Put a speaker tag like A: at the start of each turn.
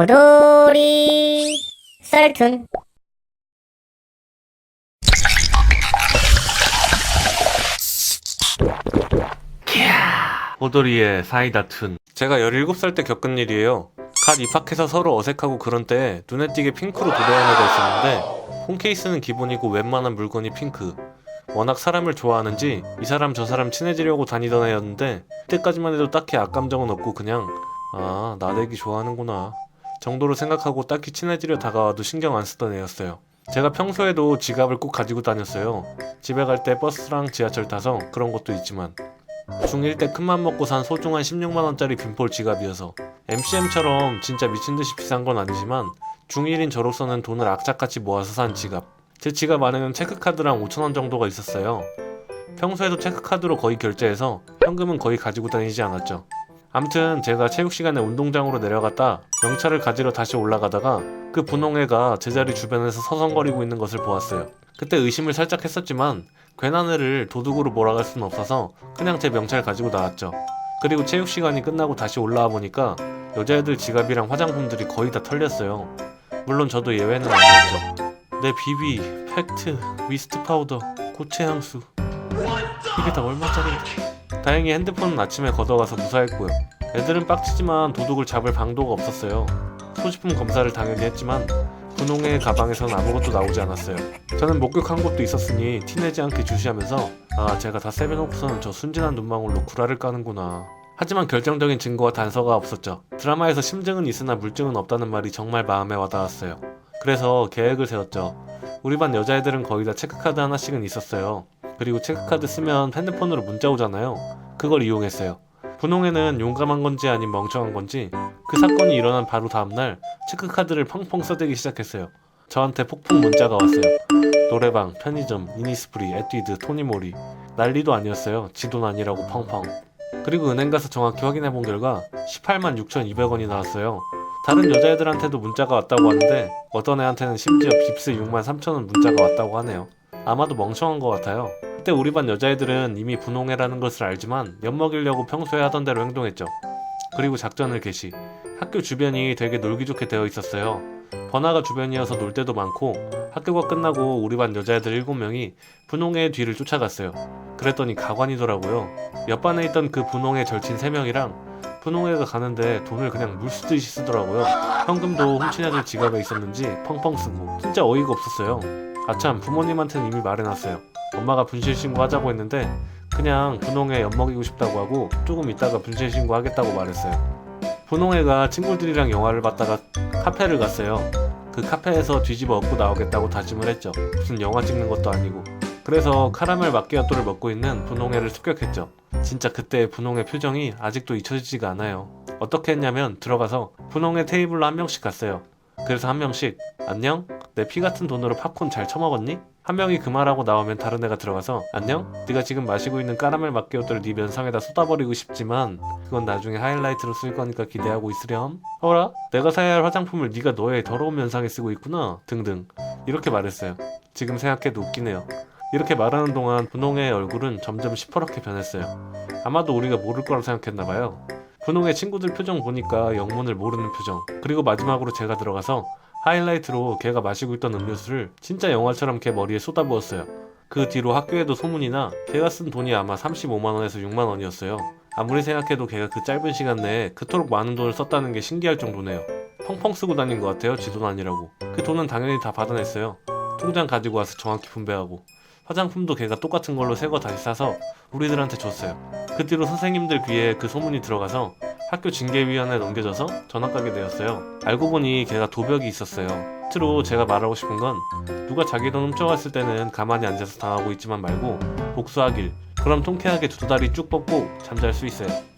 A: 호돌이 썰툰
B: 호돌이의 사이다 툰. 제가 17살 때 겪은 일이에요. 갓 입학해서 서로 어색하고 그런 때 눈에 띄게 핑크로 도배한 애가 있었는데 폰 케이스는 기본이고 웬만한 물건이 핑크. 워낙 사람을 좋아하는지 이 사람 저 사람 친해지려고 다니던 애였는데 그때까지만 해도 딱히 악감정은 없고 그냥 아 나대기 좋아하는구나 정도로 생각하고 딱히 친해지려 다가와도 신경 안 쓰던 애였어요. 제가 평소에도 지갑을 꼭 가지고 다녔어요. 집에 갈 때 버스랑 지하철 타서 그런 것도 있지만 중1 때 큰맘 먹고 산 소중한 16만원짜리 빈폴 지갑이어서 MCM처럼 진짜 미친듯이 비싼 건 아니지만 중1인 저로서는 돈을 악착같이 모아서 산 지갑 제 지갑 안에는 체크카드랑 5천원 정도가 있었어요 평소에도 체크카드로 거의 결제해서 현금은 거의 가지고 다니지 않았죠 암튼 제가 체육 시간에 운동장으로 내려갔다 명찰을 가지러 다시 올라가다가 그 분홍애가 제자리 주변에서 서성거리고 있는 것을 보았어요 그때 의심을 살짝 했었지만 괜한 애를 도둑으로 몰아갈 수는 없어서 그냥 제 명찰 가지고 나왔죠. 그리고 체육 시간이 끝나고 다시 올라와 보니까 여자애들 지갑이랑 화장품들이 거의 다 털렸어요. 물론 저도 예외는 아니었죠. 내 비비, 팩트, 미스트 파우더, 고체 향수 이게 다 얼마짜린데? 다행히 핸드폰은 아침에 걷어가서 무사했고요. 애들은 빡치지만 도둑을 잡을 방도가 없었어요. 소지품 검사를 당연히 했지만 분홍의 가방에선 아무것도 나오지 않았어요. 저는 목격한 것도 있었으니 티내지 않게 주시하면서 아 제가 다 세배놓고서는 저 순진한 눈망울로 구라를 까는구나. 하지만 결정적인 증거와 단서가 없었죠. 드라마에서 심증은 있으나 물증은 없다는 말이 정말 마음에 와닿았어요. 그래서 계획을 세웠죠. 우리 반 여자애들은 거의 다 체크카드 하나씩은 있었어요. 그리고 체크카드 쓰면 핸드폰으로 문자 오잖아요. 그걸 이용했어요. 분홍에는 용감한 건지 아닌 멍청한 건지 그 사건이 일어난 바로 다음날 체크카드를 펑펑 써대기 시작했어요. 저한테 폭풍 문자가 왔어요. 노래방, 편의점, 이니스프리, 에뛰드, 토니모리 난리도 아니었어요. 지돈 아니라고 펑펑. 그리고 은행 가서 정확히 확인해 본 결과 18만 6,200원이 나왔어요. 다른 여자애들한테도 문자가 왔다고 하는데 어떤 애한테는 심지어 빕스 6만 3천원 문자가 왔다고 하네요. 아마도 멍청한 것 같아요. 그때 우리 반 여자애들은 이미 분홍해라는 것을 알지만 엿먹이려고 평소에 하던 대로 행동했죠. 그리고 작전을 개시. 학교 주변이 되게 놀기 좋게 되어 있었어요. 번화가 주변이어서 놀 때도 많고 학교가 끝나고 우리 반 여자애들 7명이 분홍의 뒤를 쫓아갔어요. 그랬더니 가관이더라고요. 옆반에 있던 그 분홍의 절친 3명이랑 분홍애가 가는데 돈을 그냥 물 쓰듯이 쓰더라고요. 현금도 훔친 애들 지갑에 있었는지 펑펑 쓰고 진짜 어이가 없었어요. 아참 부모님한테는 이미 말해놨어요. 엄마가 분실 신고하자고 했는데 그냥 분홍애 엿먹이고 싶다고 하고 조금 있다가 분실 신고하겠다고 말했어요. 분홍애가 친구들이랑 영화를 봤다가 카페를 갔어요. 그 카페에서 뒤집어 엎고 나오겠다고 다짐을 했죠. 무슨 영화 찍는 것도 아니고. 그래서 카라멜 마끼아또를 먹고 있는 분홍애를 습격했죠. 진짜 그때 분홍의 표정이 아직도 잊혀지지가 않아요. 어떻게 했냐면 들어가서 분홍의 테이블로 한 명씩 갔어요. 그래서 한 명씩 안녕? 내 피 같은 돈으로 팝콘 잘 처먹었니? 한 명이 그 말하고 나오면 다른 애가 들어가서 안녕? 네가 지금 마시고 있는 까라멜 마끼아또를 네 면상에다 쏟아버리고 싶지만 그건 나중에 하이라이트로 쓸 거니까 기대하고 있으렴. 어라? 내가 사야 할 화장품을 네가 너의 더러운 면상에 쓰고 있구나. 등등. 이렇게 말했어요. 지금 생각해도 웃기네요. 이렇게 말하는 동안 분홍의 얼굴은 점점 시퍼렇게 변했어요. 아마도 우리가 모를 거라 생각했나봐요. 분홍의 친구들 표정 보니까 영문을 모르는 표정. 그리고 마지막으로 제가 들어가서 하이라이트로 걔가 마시고 있던 음료수를 진짜 영화처럼 걔 머리에 쏟아부었어요. 그 뒤로 학교에도 소문이나 걔가 쓴 돈이 아마 35만원에서 6만원이었어요. 아무리 생각해도 걔가 그 짧은 시간 내에 그토록 많은 돈을 썼다는 게 신기할 정도네요. 펑펑 쓰고 다닌 것 같아요. 지 돈 아니라고. 그 돈은 당연히 다 받아냈어요. 통장 가지고 와서 정확히 분배하고. 화장품도 걔가 똑같은 걸로 새 거 다시 사서 우리들한테 줬어요. 그 뒤로 선생님들 귀에 그 소문이 들어가서 학교 징계위원회에 넘겨져서 전학 가게 되었어요. 알고 보니 걔가 도벽이 있었어요. 끝으로 제가 말하고 싶은 건 누가 자기 돈 훔쳐갔을 때는 가만히 앉아서 당하고 있지만 말고 복수하길. 그럼 통쾌하게 두 다리 쭉 뻗고 잠잘 수 있어요.